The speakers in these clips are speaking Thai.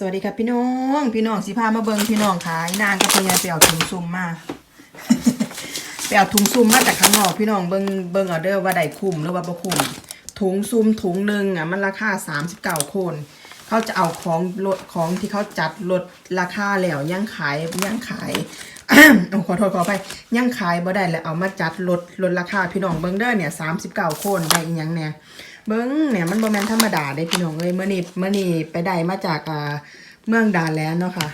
สวัสดีครับพี่น้อง พี่น้องสิพามาเบิงพี่น้องขายนางกับพญายไปเอาถุงซุ่มมาไปเอาถุงซุ่มมาจากข้างนอกพี่น้องเบิงเบิงเอาเด้อว่าได้คุ้มหรือว่าบ่คุ้มถุงซุ่มถุงหนึ่งอะมันราคา39โคนเขาจะเอาของลดของที่เขาจัดลดราคาแล้วยังขายยังขายโอ้ขอโทษขอไปยังขายบ่ได้แล้วเอามาจัดลดลดราคาพี่น้องเบิงเด้อเนี่ย39โคนได้อีหยังเนี่ย เบิ้งเนี่ยมันบ่แม่นธรรมดาเด้พี่น้องเอ้ยเมื่อนี้เมื่อนี้ไปได้มาจากเมืองดาแลนเนาะค่ะ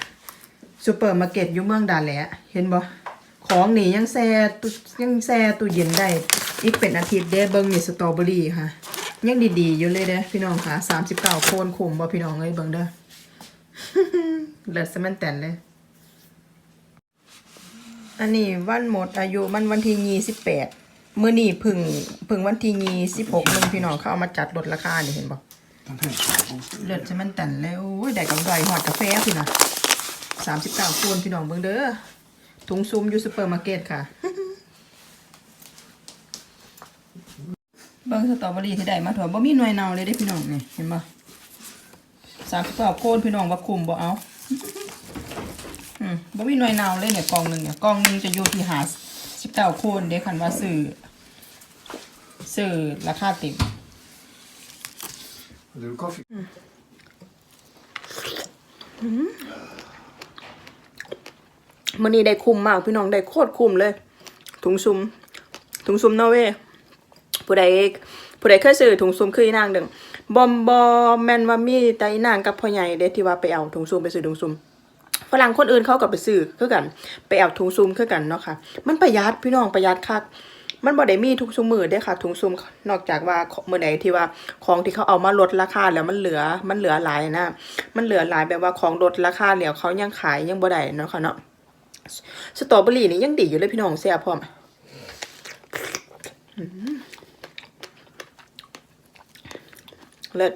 ซูเปอร์มาร์เก็ตอยู่เมืองดาแลเห็นบ่ของนี่ยังแซ่ตุยังแซ่ตู้เย็นได้อีกเป็นอาทิตย์เด้เบิ้งนี่สตรอเบอรี่ค่ะ ยังดีๆอยู่เลยเด้พี่น้องค่ะ39โคนคุมบ่พี่น้องเอ้ยเบิ่งเด้อเลิศซะมันแตนเลย อันนี้วันหมดอายุมันวันที่ยี่สิบแปด มื่อนี่พึ่งพึ่งวันที่ยี่สิบหกนึงพี่น้องเขาเอามาจัดลดราคานี่เห็นบอก Den här är เลิศจะมันแต่นแล้วโอ้ยได้กำไรหอดกาแฟพี่นะสามสิบเก้าคูณพี่น้องเบิ่งเด้อถุงซุมอยู่ซูเปอร์มาร์เก็ตค่ะ เบิ่งสตรอเบอรี่ที่ได้มาถั่วบ่มีหน่วยเนาเลยได้พี่น้องนี่เห็นบ่สามสิบเก้าโคนพี่น้องว่าคุมบ่เอาอืมบ่มีหน่วยเนาเลยเนี่ยกล่องหนึ่งเนี่ยกล่องหนึ่งจะอยู่ที่หา สิบเก้าโคนเด้คันว่าซื้อซื้อราคาติ่ม Vill du kaffe? มันนี้ได้คุ้มมากพี่น้องได้โคตรคุ้มเลย ถุงซุม ถุงซุมนอร์เวย์ผู้ใดผู้ใดเคยซื้อถุงซุมคืออีนางเดึงบอมบอแมนว่ามีแต่อีนางกับพ่อใหญ่เด้ที่ว่าไปเอาถุงซุมไปซื้อถุงซุม ฝรั่งคนอื่นเขาก็ไปซื้อคือกัน ไปเอาถุงซุมคือกันเนาะค่ะ มันประหยัดพี่น้องประหยัดคักมันบ่ได้มีทุกซุมมือเด้ค่ะถุงซุมนอกจากว่าเมื้อใดที่ว่าของที่เขาเอามาลดราคาแล้วมันเหลือมันเหลือหลายนะมันเหลือหลายแบบว่าของลดราคาแล้วเขายังขายยังบ่ได้เนาะค่ะเนาะสตรอเบอรี่นี่ยังดีอยู่เลยพี่น้องแซ่บพร้อมเลิศ